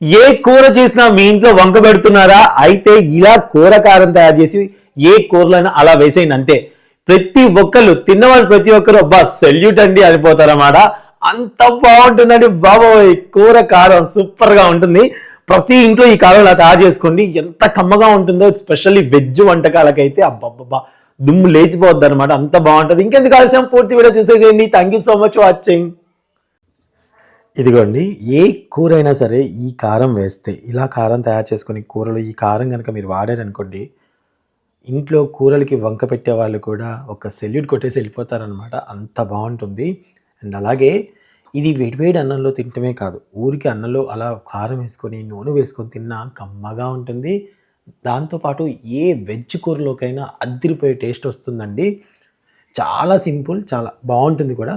ఏ కూర చేసినా మీ ఇంట్లో వంక పెడుతున్నారా? అయితే ఇలా కూర కారం తయారు చేసి ఏ కూరలైనా అలా వేసేయండి అంతే. ప్రతి ఒక్కళ్ళు తిన్నవాళ్ళు ప్రతి ఒక్కరు అబ్బా సెల్యూట్ అండి అనిపోతారన్నమాట. అంత బాగుంటుందండి బాబోయ్ కూర కారం సూపర్గా ఉంటుంది. ప్రతి ఇంట్లో ఈ కారం ఇలా తయారు చేసుకోండి. ఎంత కమ్మగా ఉంటుందో స్పెషల్లీ వెజ్ వంటకాలకైతే అబ్బబ్బబ్బా దుమ్ము లేచిపోద్ది అనమాట అంత బాగుంటుంది. ఇంకెందుకు ఆలస్యం? పూర్తి వీడియో చూసేసేయండి. Thank you so much watching ఇదిగోండి ఏ కూర అయినా సరే ఈ కారం వేస్తే ఇలా కారం తయారు చేసుకుని కూరలో ఈ కారం కనుక మీరు వాడారనుకోండి ఇంట్లో కూరలకి వంక పెట్టే వాళ్ళు కూడా ఒక సెల్యూట్ కొట్టేసి వెళ్ళిపోతారనమాట. అంత బాగుంటుంది. అండ్ అలాగే ఇది వేడివేడి అన్నంలో తింటమే కాదు ఊరికి అన్నంలో అలా కారం వేసుకొని నూనె వేసుకొని తిన్నా కమ్మగా ఉంటుంది. దాంతోపాటు ఏ వెజ్ కూరలోకైనా అద్దిరిపోయే టేస్ట్ వస్తుందండి. చాలా సింపుల్ చాలా బాగుంటుంది కూడా.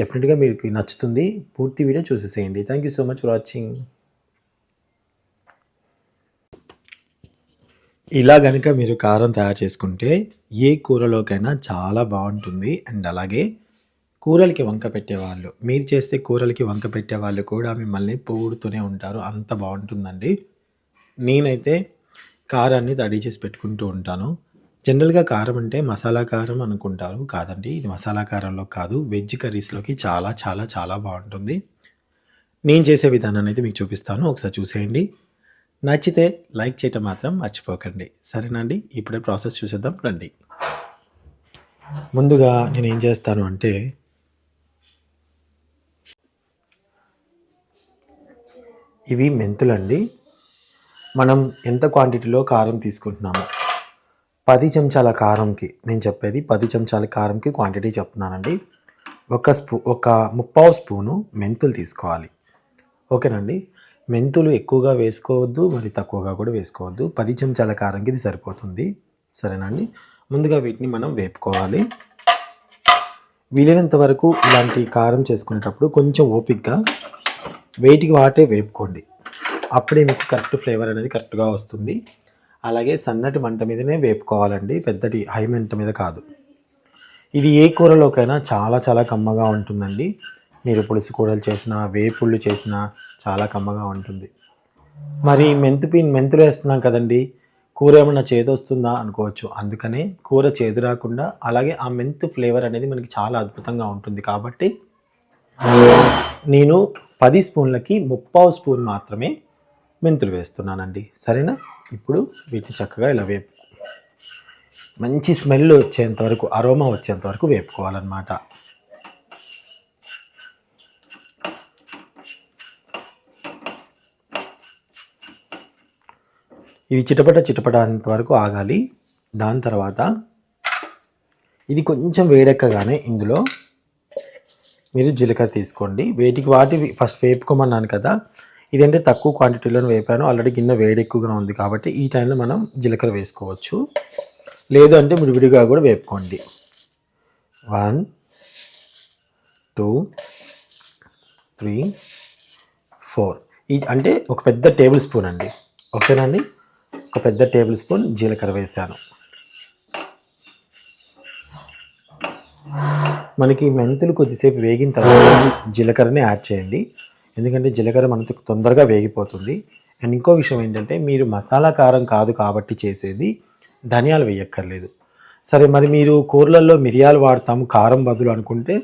డెఫినెట్గా మీకు నచ్చుతుంది. పూర్తి వీడియో చూసేసేయండి. Thank you so much for watching ఇలా కనుక మీరు కారం తయారు చేసుకుంటే ఏ కూరలోకైనా చాలా బాగుంటుంది. అండ్ అలాగే కూరలకి వంక పెట్టేవాళ్ళు మీరు చేస్తే కూరలకి వంక పెట్టేవాళ్ళు కూడా మిమ్మల్ని పొగుడుతూనే ఉంటారు. అంత బాగుంటుందండి. నేనైతే కారాన్ని రెడీ చేసి పెట్టుకుంటూ ఉంటాను. జనరల్గా కారం అంటే మసాలా కారం అనుకుంటారు. కాదండి ఇది మసాలా కారంలో కాదు. వెజ్ కర్రీస్లోకి చాలా చాలా చాలా బాగుంటుంది. నేను చేసే విధానాన్ని అయితే మీకు చూపిస్తాను. ఒకసారి చూసేయండి. నచ్చితే లైక్ చేయటం మాత్రం మర్చిపోకండి. సరేనండి? ఇప్పుడే ప్రాసెస్ చూసేద్దాం. రండి. ముందుగా నేను ఏం చేస్తాను అంటే ఇవి మెంతులండి. మనం ఎంత క్వాంటిటీలో కారం తీసుకుంటున్నాము పది చెంచాల కారంకి నేను చెప్పేది పది చెంచాల కారంకి క్వాంటిటీ చెప్తున్నానండి. ఒక స్పూ ఒక ముప్పావు స్పూను మెంతులు తీసుకోవాలి. ఓకేనండి? మెంతులు ఎక్కువగా వేసుకోవద్దు మరి తక్కువగా కూడా వేసుకోవద్దు. పది చెంచాల కారంకి ఇది సరిపోతుంది. సరేనండి? ముందుగా వీటిని మనం వేపుకోవాలి. వీలైనంత వరకు ఇలాంటి కారం చేసుకునేటప్పుడు కొంచెం ఓపిక్గా వేటికి వాటే వేపుకోండి. అప్పుడే మీకు కరెక్ట్ ఫ్లేవర్ అనేది కరెక్ట్గా వస్తుంది. అలాగే సన్నటి మంట మీదనే వేపుకోవాలండి. పెద్దటి హై మంట మీద కాదు. ఇది ఏ కూరలోకైనా చాలా చాలా కమ్మగా ఉంటుందండి. మీరు పులుసు కూరలు చేసిన వేపుళ్ళు చేసిన చాలా కమ్మగా ఉంటుంది. మరి మెంతు పిన్ మెంతులు వేస్తున్నాం కదండి. కూర ఏమన్నా చేదు వస్తుందా అనుకోవచ్చు. అందుకనే కూర చేదు రాకుండా అలాగే ఆ మెంతు ఫ్లేవర్ అనేది మనకి చాలా అద్భుతంగా ఉంటుంది కాబట్టి నేను పది స్పూన్లకి ముప్పావు స్పూన్ మాత్రమే మెంతులు వేస్తున్నానండి. సరేనా? ఇప్పుడు వీటిని చక్కగా ఇలా వేపు మంచి స్మెల్ వచ్చేంత వరకు అరోమా వచ్చేంత వరకు వేపుకోవాలన్నమాట. ఇవి చిటపట చిటపట అంత వరకు ఆగాలి. దాని తర్వాత ఇది కొంచెం వేడెక్కగానే ఇందులో మీరు జీలకర్ర తీసుకోండి. వేటికి వాటి ఫస్ట్ వేపుకోమన్నాను కదా ఇదంటే? తక్కువ క్వాంటిటీలో వేపాను. ఆల్రెడీ గిన్నె వేడి ఎక్కువగా ఉంది కాబట్టి ఈ టైంలో మనం జీలకర్ర వేసుకోవచ్చు. లేదు అంటే విడివిడిగా కూడా వేపుకోండి. వన్ టూ త్రీ ఫోర్ ఈ అంటే ఒక పెద్ద టేబుల్ స్పూన్ అండి. ఓకేనండి? ఒక పెద్ద టేబుల్ స్పూన్ జీలకర్ర వేసాను. మనకి మెంతులు కొద్దిసేపు వేగిన తర్వాత జీలకర్రని యాడ్ చేయండి. ఎందుకంటే జీలకర్ర మనకు తొందరగా వేగిపోతుంది. అండ్ ఇంకో విషయం ఏంటంటే మీరు మసాలా కారం కాదు కాబట్టి చేసేది ధనియాలు వేయక్కర్లేదు. సరే మరి మీరు కూరలలో మిరియాలు వాడతాము కారం బదులు అనుకుంటే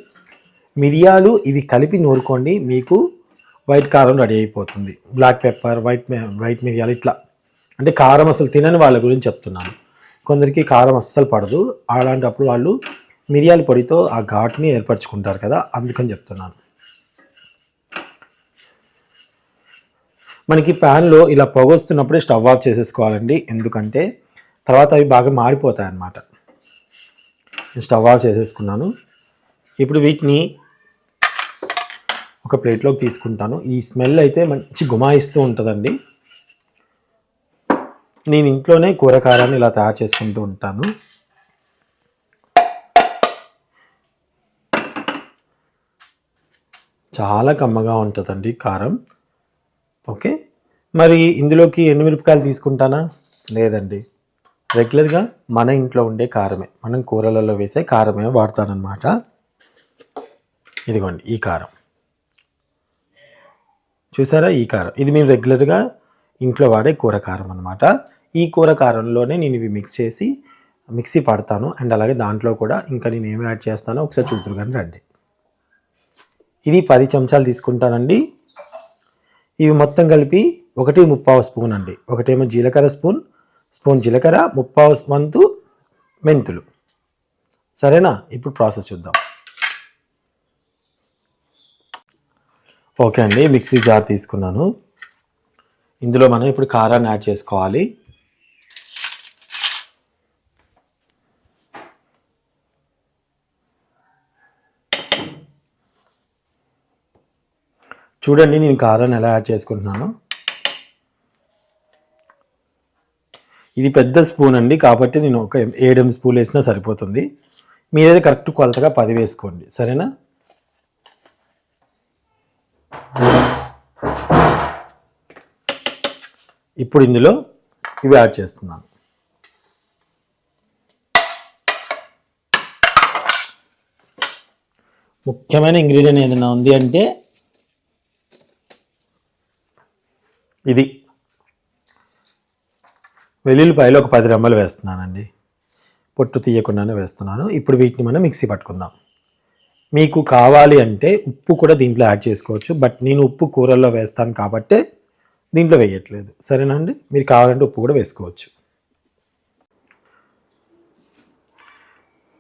మిరియాలు ఇవి కలిపి నూరుకోండి మీకు వైట్ కారం రెడీ అయిపోతుంది. బ్లాక్ పెప్పర్ వైట్ వైట్ మిరియాలు ఇట్లా. అంటే కారం అసలు తినని వాళ్ళ గురించి చెప్తున్నాను. కొందరికి కారం అస్సలు పడదు. అలాంటప్పుడు వాళ్ళు మిరియాల పొడితో ఆ ఘాటుని ఏర్పరచుకుంటారు కదా అందుకని చెప్తున్నాను. మనకి ప్యాన్లో ఇలా పొగొస్తున్నప్పుడే స్టవ్ ఆఫ్ చేసేసుకోవాలండి. ఎందుకంటే తర్వాత అవి బాగా మాడిపోతాయి అన్నమాట స్టవ్ ఆఫ్ చేసేసుకున్నాను. ఇప్పుడు వీటిని ఒక ప్లేట్లోకి తీసుకుంటాను. ఈ స్మెల్ అయితే మంచి గుమాయిస్తూ ఉంటుందండి. నేను ఇంట్లోనే కూరకారాన్ని ఇలా తయారు చేసుకుంటూ ఉంటాను. చాలా కమ్మగా ఉంటుందండి కారం. ఓకే. మరి ఇందులోకి ఎండుమిరపకాయలు తీసుకుంటానా? లేదండి. రెగ్యులర్గా మన ఇంట్లో ఉండే కారమే. మనం కూరలలో వేసే కారమే వాడతానన్నమాట. ఇదిగోండి ఈ కారం. చూసారా? ఈ కారం. ఇది మేము రెగ్యులర్గా ఇంట్లో వాడే కూర కారం అనమాట ఈ కూర కారంలోనే నేను ఇవి మిక్స్ చేసి మిక్సీ పడతాను. అండ్ అలాగే దాంట్లో కూడా ఇంకా నేను ఏమి యాడ్ చేస్తానో ఒకసారి చూద్దరు కానీ రండి. ఇది పది చెంచాలు తీసుకుంటానండి. ఇవి మొత్తం కలిపి ఒకటి ముప్పావు స్పూన్ అండి. ఒకటేమో జీలకర్ర స్పూన్ స్పూన్ జీలకర్ర ముప్పావు వంతు మెంతులు. సరేనా? ఇప్పుడు ప్రాసెస్ చూద్దాం. ఓకే అండి మిక్సీ జార్ తీసుకున్నాను. ఇందులో మనం ఇప్పుడు కారాన్ని యాడ్ చేసుకోవాలి. చూడండి నేను కారాన్ని ఎలా యాడ్ చేసుకుంటున్నాను. ఇది పెద్ద స్పూన్ అండి కాబట్టి నేను ఒక ఏడెనిమిది స్పూన్ వేసినా సరిపోతుంది. మీరైతే కరెక్ట్ కొలతగా పది వేసుకోండి సరేనా? ఇప్పుడు ఇందులో ఇవి యాడ్ చేస్తున్నాను. ముఖ్యమైన ఇంగ్రీడియంట్ ఏదైనా ఉంది అంటే ఇది వెల్లుల్లిపాయలు ఒక పది రెమ్మలు వేస్తున్నానండి. పొట్టు తీయకుండానే వేస్తున్నాను. ఇప్పుడు వీటిని మనం మిక్సీ పట్టుకుందాం. మీకు కావాలి అంటే ఉప్పు కూడా దీంట్లో యాడ్ చేసుకోవచ్చు. బట్ నేను ఉప్పు కూరల్లో వేస్తాను కాబట్టే దీంట్లో వేయట్లేదు. సరేనండి మీరు కావాలంటే ఉప్పు కూడా వేసుకోవచ్చు.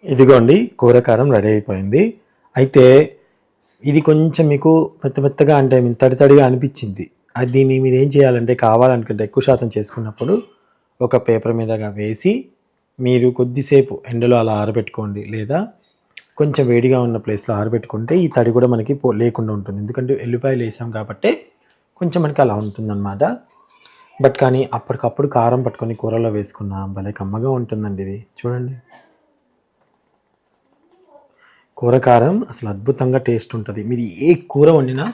ఇదిగోండి కూర కారం రెడీ అయిపోయింది. అయితే ఇది కొంచెం మీకు మెత్త మెత్తగా అంటే మీ తడి తడిగా అనిపించింది. అది దీన్ని మీరు ఏం చేయాలంటే కావాలనుకుంటే ఎక్కువ శాతం చేసుకున్నప్పుడు ఒక పేపర్ మీదగా వేసి మీరు కొద్దిసేపు ఎండలో అలా ఆరబెట్టుకోండి. లేదా కొంచెం వేడిగా ఉన్న ప్లేస్లో ఆరబెట్టుకుంటే ఈ తడి కూడా మనకి పో లేకుండా ఉంటుంది. ఎందుకంటే ఎల్లిపాయలు వేసాం కాబట్టి కొంచెం మనకి అలా ఉంటుందన్నమాట. బట్ కానీ అప్పటికప్పుడు కారం పట్టుకొని కూరలో వేసుకున్న భలే కమ్మగా ఉంటుందండి ఇది. చూడండి. కూర కారం అసలు అద్భుతంగా టేస్ట్ ఉంటుంది. మీరు ఏ కూర వండినా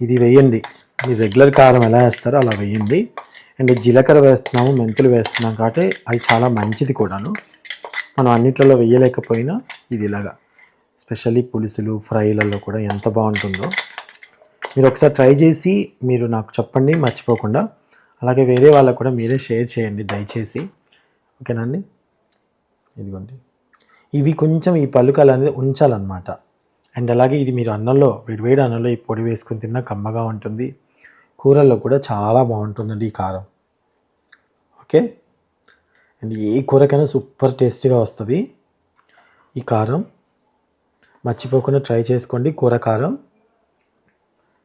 ఇది వేయండి. మీరు రెగ్యులర్ కారం ఎలా వేస్తారో అలా వేయండి. అండ్ జీలకర్ర వేస్తున్నాము మెంతులు వేస్తున్నాం కాబట్టి అది చాలా మంచిది కూడాను. మనం అన్నిట్లలో వేయలేకపోయినా ఇది ఇలాగా. స్పెషల్లీ పులుసులు ఫ్రైలలో కూడా ఎంత బాగుంటుందో. మీరు ఒకసారి ట్రై చేసి మీరు నాకు చెప్పండి మర్చిపోకుండా. అలాగే వేరే వాళ్ళకు కూడా మీరే షేర్ చేయండి దయచేసి. ఓకేనండి ఇదిగోండి. ఇవి కొంచెం ఈ పలుకలు అనేది ఉంచాలన్నమాట. అండ్ అలాగే ఇది మీరు అన్నంలో వేడివేడి అన్నంలో ఈ పొడి వేసుకుని తిన్నా కమ్మగా ఉంటుంది. కూరల్లో కూడా చాలా బాగుంటుందండి ఈ కారం. ఓకే? అండ్ ఏ కూరకైనా సూపర్ టేస్టీగా వస్తుంది ఈ కారం. మర్చిపోకుండా ట్రై చేసుకోండి కూర కారం.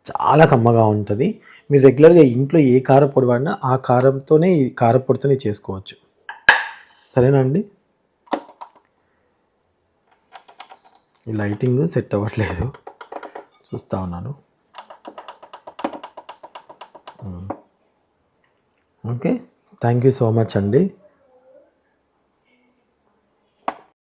చాలా కమ్మగా ఉంటుంది. మీరు రెగ్యులర్గా ఇంట్లో ఏ కారపొడి వాడినా ఆ కారంతోనే ఈ కారపొడితోనే చేసుకోవచ్చు. సరేనా అండి? ఈ లైటింగ్ సెట్ అవ్వట్లేదు. చూస్తూ ఉన్నాను. Okay. Thank you so much అండి.